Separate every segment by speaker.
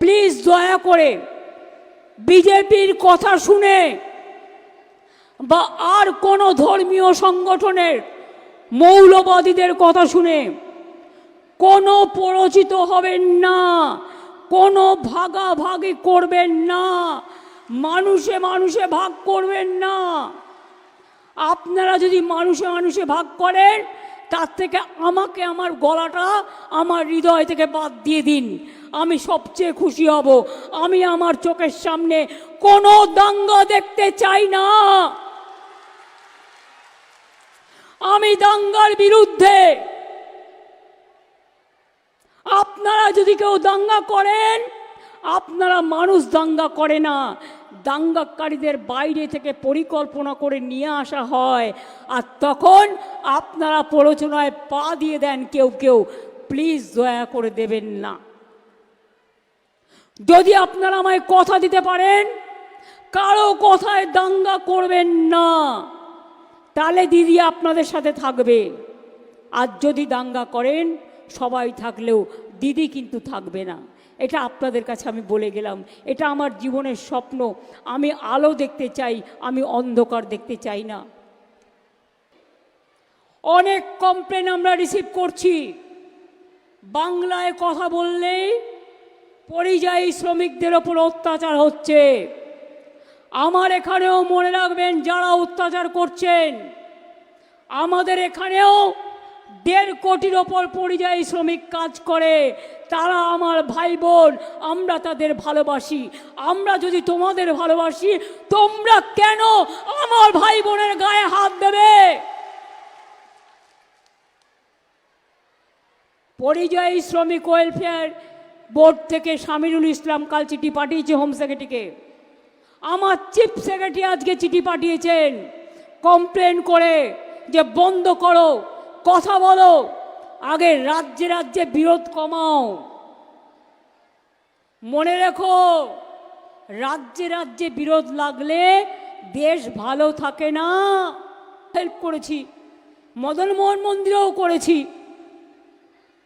Speaker 1: Please দয়া করে বিজেপির কথা শুনে বা আর কোনো ধর্মীয় সংগঠনের মৌলবাদীদের কথা শুনে কোনো পরিচিত হবেন না, কোনো ভাগাভাগি করবেন না, মানুষে মানুষে ভাগ করবেন না। আপনারা যদি মানুষে মানুষে ভাগ করেন, তার থেকে আমাকে আমার গলাটা, আমার হৃদয় থেকে বাদ দিয়ে দিন। আমি সবচেয়ে খুশি হব। আমি আমার চোখের সামনে কোনো দাঙ্গা দেখতে চাই না। আমি দাঙ্গার বিরুদ্ধে। আপনারা যদি কেউ দাঙ্গা করেন, আপনারা মানুষ দাঙ্গা করে না। দাঙ্গাকারীদের বাইরে থেকে পরিকল্পনা করে নিয়ে আসা হয়। আর তখন আপনারা প্ররোচনায় পা দিয়ে দেন কেউ কেউ। প্লিজ দয়া করে দেবেন না। যদি আপনারা আমায় কথা দিতে পারেন, কারও কথায় দাঙ্গা করবেন না। তাহলে দিদি আপনাদের সাথে থাকবে। আর যদি দাঙ্গা করেন, সবাই থাকলেও দিদি কিন্তু থাকবে না। এটা আপনাদের কাছে আমি বলে গেলাম। এটা আমার জীবনের স্বপ্ন। আমি আলো দেখতে চাই, আমি অন্ধকার দেখতে চাই না। অনেক কমপ্লেন আমরা রিসিভ করছি। বাংলায় কথা বললেই পরিযায়ী শ্রমিকদের ওপর অত্যাচার হচ্ছে। আমার এখানেও মনে রাখবেন যারা অত্যাচার করছেন, আমাদের এখানেও দেড় কোটির ওপর পরিযায়ী শ্রমিক কাজ করে। তারা আমার ভাই বোন আমরা তাদের ভালোবাসি। আমরা যদি তোমাদের ভালোবাসি, তোমরা কেন আমার ভাই বোনের গায়ে হাত দেবে? পরিযায়ী শ্রমিক ওয়েলফেয়ার বোর্ড থেকে সামিরুল ইসলাম কাল চিঠি পাঠিয়েছে হোম সেক্রেটারিকে। আমার চিফ সেক্রেটারি আজকে চিঠি পাঠিয়েছেন। কমপ্লেন করে যে বন্ধ করো, কথা বলো, আগে রাজ্যে রাজ্যে বিরোধ কমাও। মনে রেখো, রাজ্যে রাজ্যে বিরোধ লাগলে দেশ ভালো থাকে না। হেল্প করেছি, মদনমোহন মন্দিরেও করেছি,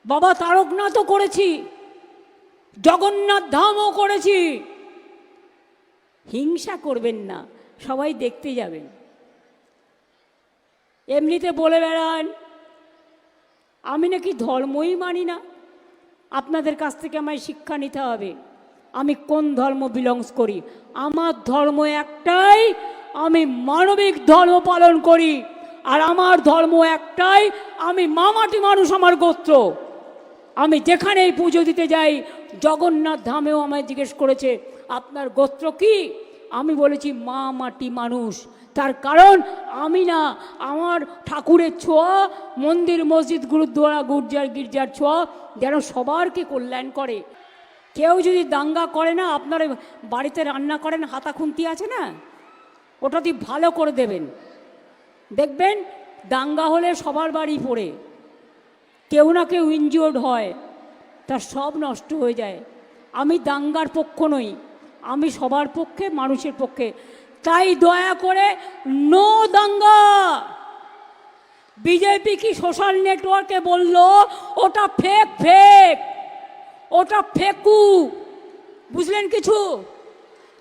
Speaker 1: বাবা তারকনাথও করেছি। জগন্নাথ ধামও করেছি। হিংসা করবেন না, সবাই দেখতে যাবেন। এমনিতে বলে বেড়ান, আমি নাকি ধর্মই মানি না, আপনাদের কাছ থেকে আমায় শিক্ষা নিতে হবে। আমি কোন ধর্ম বিলংস করি? আমার ধর্ম একটাই, আমি মানবিক ধর্ম পালন করি। আর আমার ধর্ম একটাই, আমি মামাটি মানুষ, আমার গোত্র। আমি যেখানেই পুজো দিতে যাই, জগন্নাথ ধামেও আমায় জিজ্ঞেস করেছে, আপনার গোত্র কি? আমি বলেছি, মা মাটি মানুষ। তার কারণ, আমি না, আমার ঠাকুরের ছোঁয়া, মন্দির, মসজিদ, গুরুদ্বারা, গুর্জার, গির্জার ছোঁয়া, যেন সবারকে কল্যাণ করে। কেউ যদি দাঙ্গা করে না, আপনার বাড়িতে রান্না করেন, হাতা খুন্তি আছে না? ওটা দিয়ে ভালো করে দেবেন। দেখবেন, দাঙ্গা হলে সবার বাড়ি পড়ে। কেউ না কেউ ইনজিওর্ড হয়, তার সব নষ্ট হয়ে যায়। আমি দাঙ্গার পক্ষ নই, আমি সবার পক্ষে, মানুষের পক্ষে। তাই দয়া করে নো দাঙ্গা। বিজেপি কি সোশ্যাল নেটওয়ার্কে বলল, ওটা ফেক ফেক ওটা ফেকু। বুঝলেন কিছু?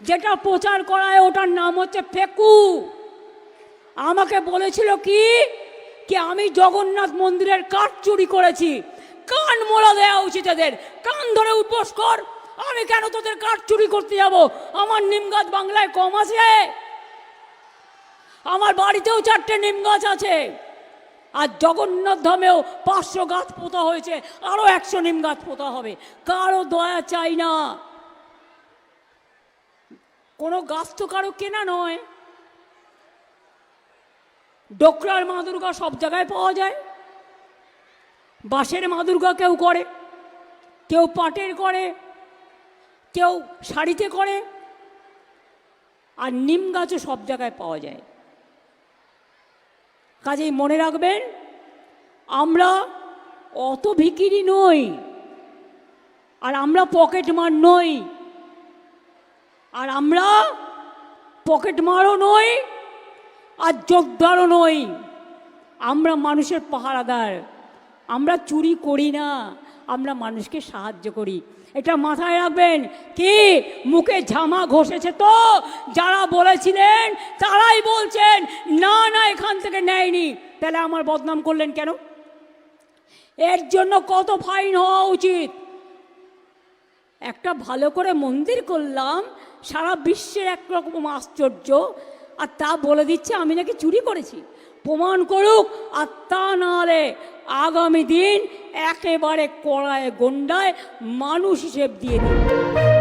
Speaker 1: যেটা প্রচার করায় ওটার নাম হচ্ছে ফেকু। আমাকে বলেছিল কি কি আমি জগন্নাথ মন্দিরের কাঠ চুরি করেছি? কান মোড়া দেওয়া উচিত এদের। কান ধরে উপোস কর। আমি কেন তোদের কাঠ চুরি করতে যাব? আমার নিম গাছ বাংলায় কম আছে। আমার বাড়িতেও চারটে নিম গাছ আছে। আর জগন্নাথ ধামেও পাঁচশো গাছ পোতা হয়েছে। আরও একশো নিম গাছ পোতা হবে। কারও দয়া চাই না। কোনো গাছ তো কারও কেনা নয়। ডোকরার মা দুর্গা সব জায়গায় পাওয়া যায়। বাঁশের মা দুর্গা কেউ করে, কেউ পাটের করে, কেউ শাড়িতে করে, আর নিম গাছও সব জায়গায় পাওয়া যায়। কাজেই মনে রাখবেন, আমরা অত ভিকিরি নই, আর আমরা পকেট মার নই, আর আমরা পকেট মারও নই আর যোদ্ধারও নই আমরা মানুষের পাহারাদার। আমরা চুরি করি না। আমরা মানুষকে সাহায্য করি। এটা মাথায় রাখবেন। কি? মুখে ঝামা ঘষেছে তো? যারা বলেছিলেন, তারাই বলছেন, না না, এখান থেকে নেয়নি। তাহলে আমার বদনাম করলেন কেন? এর জন্য কত ফাইন হওয়া উচিত? একটা ভালো করে মন্দির করলাম, সারা বিশ্বের একরকম আশ্চর্য। আর তা বলে দিচ্ছে, আমি নাকি চুরি করেছি। প্রমাণ করুক, আর তা নাহলে আগামী দিন একেবারে কড়ায় গন্ডায় মানুষ হিসেব দিয়ে দিন।